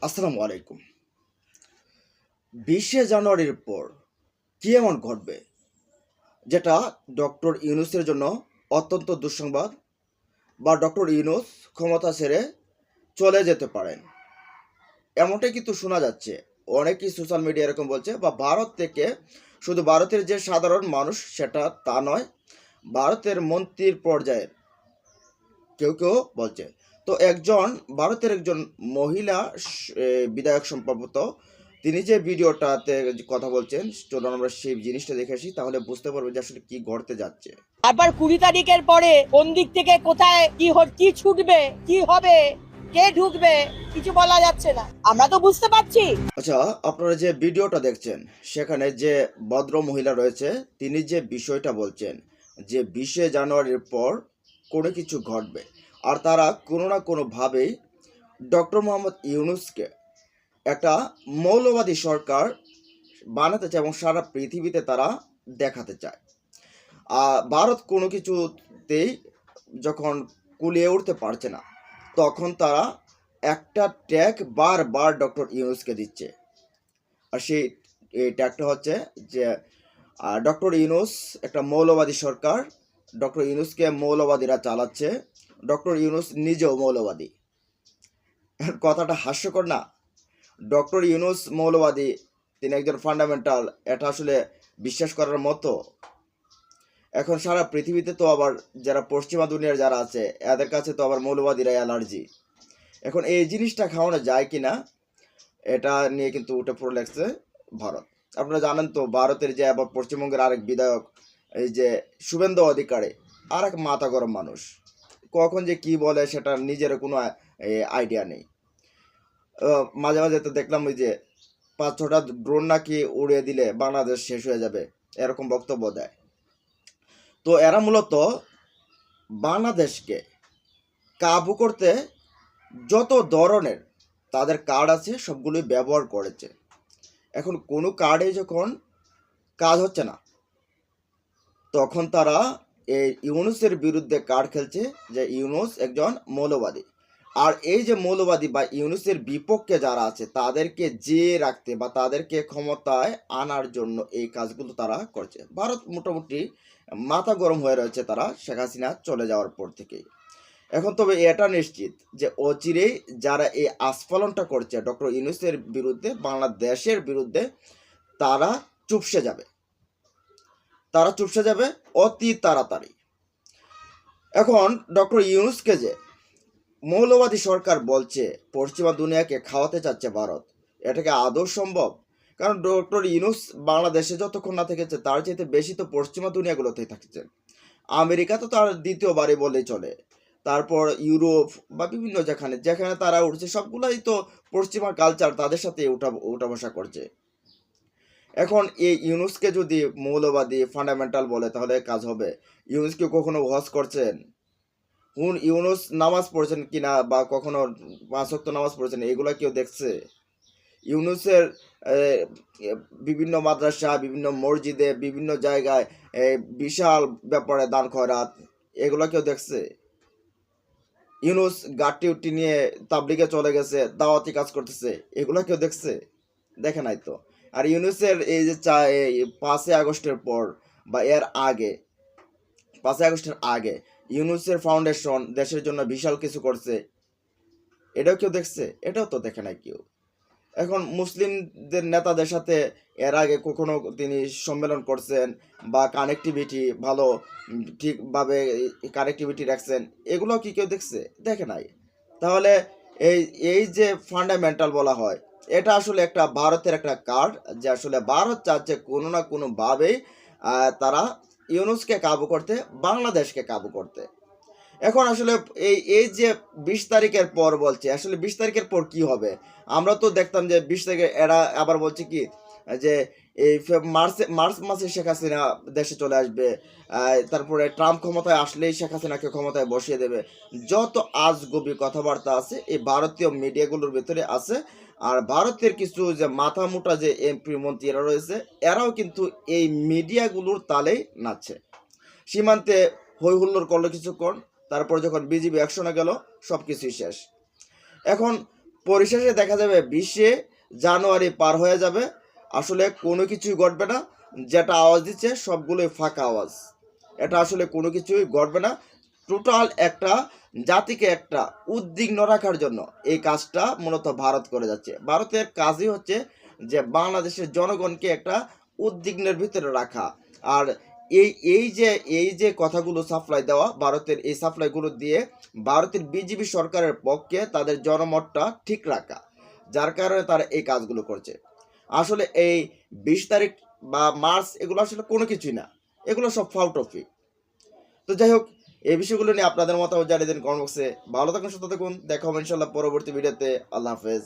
আসসালামু আলাইকুম। বিশে জানুয়ারির পর কি এমন ঘটবে যেটা ডক্টর ইউনুসের জন্য অত্যন্ত দুঃসংবাদ বা ডক্টর ইউনুস ক্ষমতা ছেড়ে চলে যেতে পারেন? এমনটাই কিন্তু শোনা যাচ্ছে। অনেকেই সোশ্যাল মিডিয়া এরকম বলছে, বা ভারত থেকে শুধু ভারতের যে সাধারণ মানুষ সেটা তা নয়, ভারতের মন্ত্রীর পর্যায়ের কেউ কেউ বলছে। তো একজন ভারতের একজন মহিলা বিধায়ক সম্ভবত তিনি যে ভিডিওটাতে কথা বলছেন চলুন আমরা সেই জিনিসটা দেখে আসি তাহলে বুঝতে পারব যে আসলে কি ঘটতে যাচ্ছে। আবার কুড়ি তারিখের পরে কোন দিক থেকে কোথায় কি কি ছুটবে কি হবে কে ঢুকবে কিছু বলা যাচ্ছে না। আমরা তো বুঝতে পারছি। আচ্ছা আপনারা যে ভিডিওটা দেখছেন সেখানে যে ভদ্র মহিলা রয়েছে তিনি যে বিষয়টা বলছেন যে বিশে জানুয়ারির পর কোনো কিছু ঘটবে। আর তারা কোনো না কোনোভাবেই ডক্টর মোহাম্মদ ইউনুসকে একটা মৌলবাদী সরকার বানাতে চায় এবং সারা পৃথিবীতে তারা দেখাতে চায়। আর ভারত কোনো কিছুতেই যখন কুলিয়ে উঠতে পারছে না, তখন তারা একটা ট্যাগ বারবার ডক্টর ইউনুসকে দিচ্ছে। আর সেই, এই ট্যাগটা হচ্ছে যে ডক্টর ইউনুস একটা মৌলবাদী সরকার, ডক্টর ইউনুসকে মৌলবাদীরা চালাচ্ছে। ডক্টর ইউনুস নিজেও মৌলবাদী। কথাটা হাস্যকর না? ডক্টর ইউনুস মৌলবাদী, তিনি একজন ফান্ডামেন্টাল এটা আসলে বিশ্বাস করার মতো। এখন সারা পৃথিবীতে তো আবার যারা পশ্চিমা দুনিয়ার যারা আছে, এদের কাছে তো আবার মৌলবাদীরা অ্যালার্জি এখন এই জিনিসটা খাওয়ানো যায় কি না এটা নিয়ে কিন্তু উঠে পড়ে লাগছে ভারত। আপনারা জানেন তো, ভারতের যে আবার পশ্চিমবঙ্গের আরেক বিধায়ক, এই যে শুভেন্দু অধিকারী আর এক মাথা গরম মানুষ। কখন যে কি বলে সেটা নিজের কোনো আইডিয়া নেই। মাঝে মাঝে তো দেখলাম ওই যে পাঁচ ছটা ড্রোন নাকি উড়িয়ে দিলে বাংলাদেশ শেষ হয়ে যাবে, এরকম বক্তব্য দেয়। তো এরা মূলত বাংলাদেশকে কাবু করতে যত ধরনের তাদের কার্ড আছে সবগুলোই ব্যবহার করেছে। এখন কোনো কার্ডে যখন কাজ হচ্ছে না, তখন তারা ইউনুসের বিরুদ্ধে কার্ড খেলছে? যে ইউনুস একজন মৌলবাদী। আর এই যে মৌলবাদী বা ইউনুসের বিপক্ষে যারা আছে, তাদেরকে যে রাখতে বা তাদেরকে ক্ষমতায় আনার জন্য এই কাজগুলো তারা করছে। ভারত মোটামুটি মাথা গরম হয়ে রয়েছে তারা, শেখ হাসিনা চলে যাওয়ার পর থেকেই। এখন তবে এটা নিশ্চিত যে অচিরেই যারা এই আস্ফালনটা করছে, ডক্টর ইউনুসের বিরুদ্ধে, বাংলাদেশের বিরুদ্ধে, তারা চুপসে যাবে। তারা চুপসে যাবে অতি তাড়াতাড়ি। এখন ডক্টর ইউনুসকে যে মৌলবাদী সরকার বলছে, পশ্চিমা দুনিয়াকে খাওয়াতে চাচ্ছে ভারত এটাকে আদৌ সম্ভব? কারণ ডক্টর ইউনুস বাংলাদেশে যতক্ষণ না থেকেছে, তার চাইতে বেশি তো পশ্চিমা দুনিয়াগুলোতেই থাকছে। আমেরিকা তো তার দ্বিতীয় বাড়ি বলেই চলে। তারপর ইউরোপ বা বিভিন্ন যেখানে যেখানে তারা উঠছে, সবগুলাই তো পশ্চিমা কালচার তাদের সাথে উঠা উঠা বসা করছে। এখন এই ইউনুসকে যদি মৌলবাদী ফান্ডামেন্টাল বলে, তাহলে কাজ হবে। ইউনুস ইউনুসকে কখনো হজ করছেন? কোন ইউনুস নামাজ পড়ছেন কিনা বা কখনো পাঁচক্ত নামাজ পড়ছেন, এগুলো কেউ দেখছে? ইউনুসের বিভিন্ন মাদ্রাসা, বিভিন্ন মসজিদে, বিভিন্ন জায়গায় বিশাল ব্যাপারে দান খয়রাত এগুলো কেউ দেখছে? ইউনুস গাটি উটি নিয়ে তাবলিগে চলে গেছে, দাওয়াতি কাজ করতেছে, এগুলো কেউ দেখছে? দেখে নাই তো। আর ইউনুসের এই যে চা পাঁচই আগস্টের পর বা এর আগে, পাঁচই আগস্টের আগে ইউনুসের ফাউন্ডেশন দেশের জন্য বিশাল কিছু করছে। এটাও কেউ দেখছে? এটাও তো দেখে নাই কেউ। এখন মুসলিমদের নেতাদের সাথে এর আগে কখনো তিনি সম্মেলন করছেন বা কানেক্টিভিটি ভালো ঠিকভাবে কানেক্টিভিটি রাখছেন এগুলো কি কেউ দেখছে? দেখে নাই। তাহলে এই এই যে ফান্ডামেন্টাল বলা হয় এটা আসলে একটা ভারতের একটা কার্ড যে আসলে ভারত চাচ্ছে কোনো না কোনোভাবেই তারা ইউনুসকে কাবু করতে, বাংলাদেশকে কাবু করতে। এখন আসলে এই এই যে বিশ তারিখের পর বলছে, আসলে বিশ তারিখের পর কি হবে? আমরা তো দেখতাম যে বিশ তারিখে এরা আবার বলছে কি, যে এই মার্চে, মার্চ মাসে শেখ হাসিনা দেশে চলে আসবে। তারপরে ট্রাম্প ক্ষমতায় আসলেই শেখ হাসিনাকে ক্ষমতায় বসিয়ে দেবে। যত আজগবি কথাবার্তা আছে, এই ভারতীয় মিডিয়াগুলোর ভিতরে আছে। আর ভারতের কিছু যে মাথা মোটা যে এমপি মন্ত্রীরা রয়েছে, এরাও কিন্তু এই মিডিয়াগুলোর তালেই নাচছে। সীমান্তে হই হুল্লোড় করল কিছুক্ষণ, তারপর যখন বিজিবি অ্যাকশনে গেল সব কিছুই শেষ। এখন পরিশেষে দেখা যাবে বিশে জানুয়ারি পার হয়ে যাবে। আসলে কোনো কিছুই ঘটবে না। যেটা আওয়াজ দিচ্ছে, সবগুলোই ফাঁকা আওয়াজ। এটা আসলে কোনো কিছুই ঘটবে না। টোটাল একটা জাতিকে একটা উদ্বিগ্ন রাখার জন্য এই কাজটা মূলত ভারত করে যাচ্ছে। ভারতের কাজই হচ্ছে যে বাংলাদেশের জনগণকে একটা উদ্বিগ্নের ভিতরে রাখা। আর এই এই যে এই যে কথাগুলো সাপ্লাই দেওয়া, ভারতের এই সাপ্লাইগুলো দিয়ে ভারতের বিজেপি সরকারের পক্ষে তাদের জনমতটা ঠিক রাখা। যার কারণে তারা এই কাজগুলো করছে। আসলে এই বিশ তারিখ বা মার্চ এগুলো আসলে কোনো কিছুই না। এগুলো সব ফাউটফি তো যাই হোক, এই বিষয়গুলো নিয়ে আপনাদের মতামত জানিয়ে দিন কমেন্ট বক্সে ভালো থাকুন, সুস্থ থাকুন। দেখা হবে ইনশাল্লাহ পরবর্তী ভিডিওতে আল্লাহ হাফেজ।